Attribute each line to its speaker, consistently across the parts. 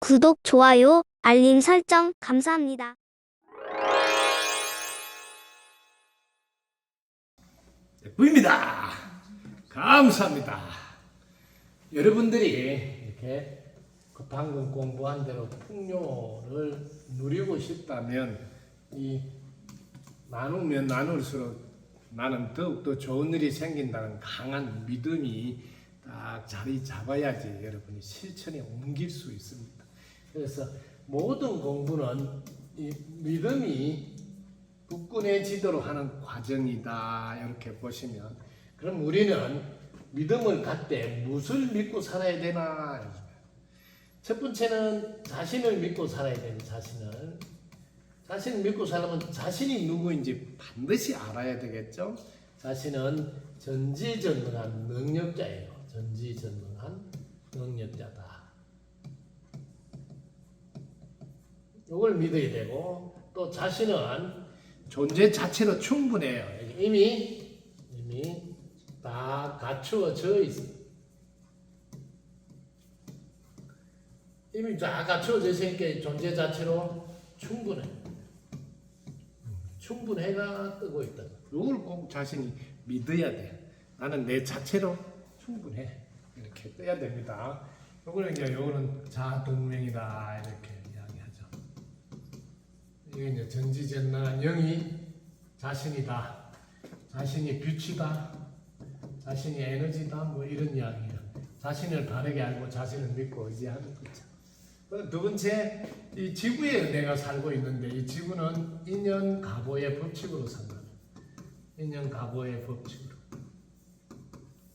Speaker 1: 구독, 좋아요, 알림 설정 감사합니다.
Speaker 2: 예쁩니다. 감사합니다. 여러분들이 이렇게 그 방금 공부한 대로 풍요를 누리고 싶다면 이 나누면 나눌수록 나는 더욱더 좋은 일이 생긴다는 강한 믿음이 딱 자리 잡아야지 여러분이 실천에 옮길 수 있습니다. 그래서 모든 공부는 이 믿음이 굳건해지도록 하는 과정이다 이렇게 보시면. 그럼 우리는 믿음을 갖되 무엇을 믿고 살아야 되나 첫 번째는 자신을 믿고 살아야 되는 자신을. 자신을 믿고 살려면 자신이 누구인지 반드시 알아야 되겠죠? 자신은 전지전능한 능력자예요. 전지전능한 능력자다 이걸 믿어야 되고 또 자신은 존재 자체로 충분해요. 이미 이미 다 갖추어져 있어. 이미 다 갖추어져 있으니까 존재 자체로 충분해. 충분해가 뜨고 있다. 이걸 꼭 자신이 믿어야 돼. 나는 내 자체로 충분해. 이렇게 떠야 됩니다. 요거는 이제 요거는 자동명이다 이렇게. 이게 이제 전지전능한 영이 자신이다. 자신이 빛이다. 자신이 에너지다. 뭐 이런 이야기예요. 자신을 바르게 알고 자신을 믿고 의지하는 거죠. 두 번째, 이 지구에 내가 살고 있는데 이 지구는 인연 가보의 법칙으로 산다. 인연 가보의 법칙으로.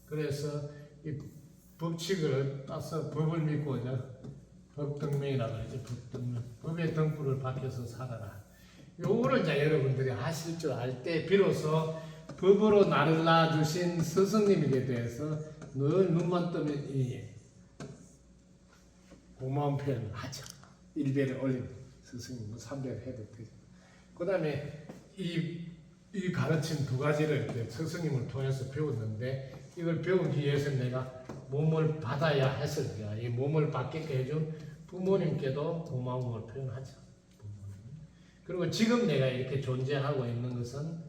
Speaker 2: 그래서 이 법칙을 따서 법을 믿고 법등명이라고 하죠. 법등명. 법의 등불을 밝혀서 살아라. 요거를 이제 여러분들이 하실 줄 알 때 비로소 법으로 나를 낳아주신 스승님에 대해서 늘 눈만 뜨면 이 고마운 표현을 하죠. 일배를 올린 스승님, 삼배를 해도 되죠. 그 다음에 이, 이 가르침 두 가지를 스승님을 통해서 배웠는데 이걸 배우기 위해서 내가 몸을 받아야 거야. 이 몸을 받게 해준 부모님께도 고마움을 표현하죠. 그리고 지금 내가 이렇게 존재하고 있는 것은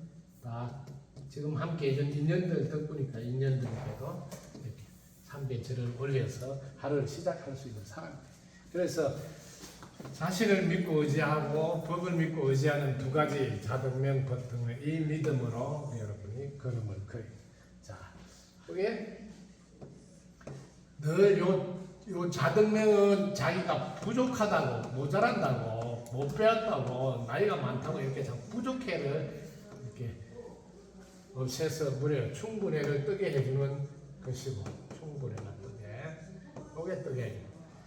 Speaker 2: 다 지금 함께 해준 인연들 덕분이니까 인연들께도 이렇게 삼배절을 올려서 하루를 시작할 수 있는 사람. 그래서 자신을 믿고 의지하고 법을 믿고 의지하는 두 가지 자동면, 법등면 이 믿음으로 여러분이 걸음을 걸요. 자, 그게 늘 요, 요 자등명은 자기가 부족하다고, 모자란다고, 못 배웠다고, 나이가 많다고 이렇게 자꾸 부족해를 이렇게 없애서 무려 충분해를 뜨게 해주는 것이고, 충분해가 뜨게, 요게 뜨게.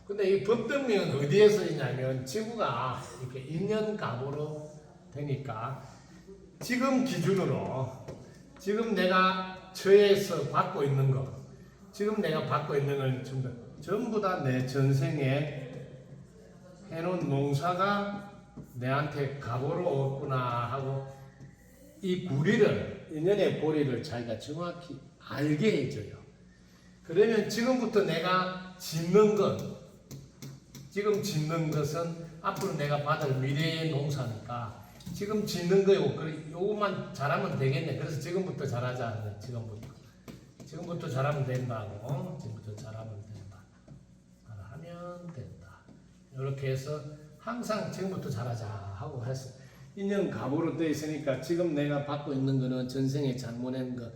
Speaker 2: 근데 이 법등명은 어디에서 있냐면 지구가 이렇게 인연갑으로 되니까 지금 기준으로 지금 내가 저에서 받고 있는 거 지금 내가 받고 있는 걸 전부, 전부 다 내 전생에 해놓은 농사가 내한테 갑으로 왔구나 하고 이 구리를 인연의 고리를 자기가 정확히 알게 해줘요. 그러면 지금부터 내가 짓는 것 지금 짓는 것은 앞으로 내가 받을 미래의 농사니까 지금 짓는 거요. 그래 요것만 잘하면 되겠네. 그래서 지금부터 잘하자. 지금부터. 지금부터 잘하면 된다고. 지금부터 잘하면 된다. 잘하면 된다. 이렇게 해서 항상 지금부터 잘하자 하고 해서 인연 갑으로 되어 있으니까 지금 내가 받고 있는 거는 전생에 잘못한 거,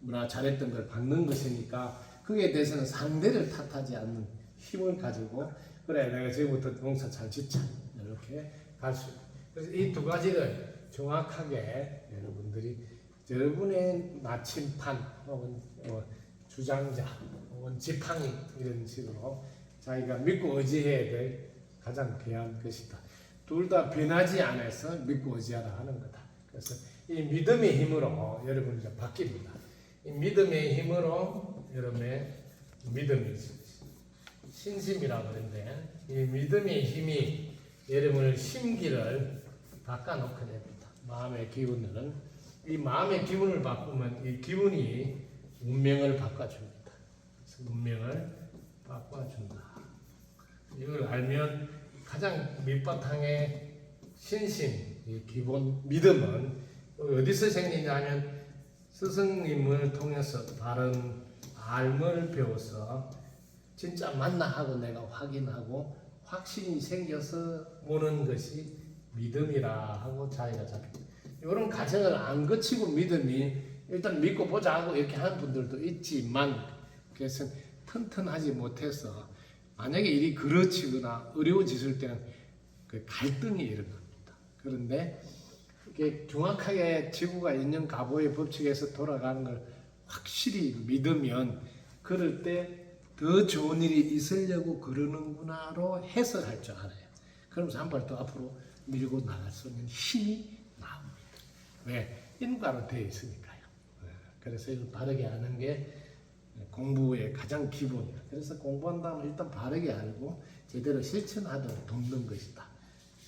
Speaker 2: 뭐나 잘했던 걸 받는 것이니까 그에 대해서는 상대를 탓하지 않는 힘을 가지고 그래 내가 지금부터 농사 잘 짓자 이렇게 갈 수. 그래서 이 두 가지를 정확하게 여러분들이 여러분의 나침판 혹은 어, 주장자 혹은 지팡이 이런 식으로 자기가 믿고 의지해야 될 가장 귀한 것이다. 둘 다 변하지 않아서 믿고 의지하라 하는 거다. 그래서 이 믿음의 힘으로 여러분이 바뀝니다. 이 믿음의 힘으로 여러분의 믿음이 신심이라고 그러는데 이 믿음의 힘이 여러분의 심기를 바꿔놓게 됩니다. 마음의 기운은 이 마음의 기운을 바꾸면 이 기운이 운명을 바꿔줍니다. 운명을 바꿔준다. 이걸 알면 가장 밑바탕의 신심, 이 기본 믿음은 어디서 생기냐면 스승님을 통해서 바른 알을 배워서 진짜 맞나 하고 내가 확인하고 확신이 생겨서 오는 것이 믿음이라 하고 자기가 잡힙니다. 이런 과정을 안 거치고 믿음이 일단 믿고 보자 하고 이렇게 하는 분들도 있지만 그래서 튼튼하지 못해서 만약에 일이 그르치거나 어려워지실 때는 그 갈등이 일어납니다. 그런데 이게 정확하게 지구가 있는 가보의 법칙에서 돌아가는 걸 확실히 믿으면 그럴 때 더 좋은 일이 있으려고 그러는구나로 해석할 줄 알아요. 그러면서 한 발 더 앞으로 밀고 나갈 수 있는 힘이. 왜? 인과로 되어 있으니까요. 네. 그래서 이걸 바르게 아는 게 공부의 가장 기본이다. 그래서 공부한다면 일단 바르게 알고 제대로 실천하도록 돕는 것이다.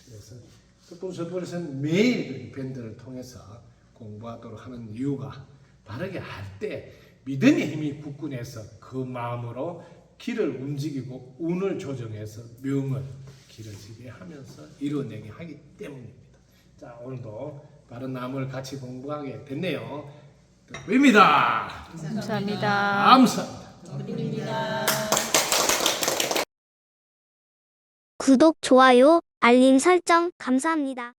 Speaker 2: 그래서 석분설불에서는 매일 그 밴드를 통해서 공부하도록 하는 이유가 바르게 할 때 믿음의 힘이 굳건해서 그 마음으로 길을 움직이고 운을 조정해서 명을 길을 지배하면서 이뤄내게 하기 때문입니다. 자 오늘도 바른 나무를 같이 공부하게 됐네요. 입니다.
Speaker 3: 감사합니다.
Speaker 2: 감사합니다.
Speaker 1: 구독, 좋아요, 알림 설정 감사합니다.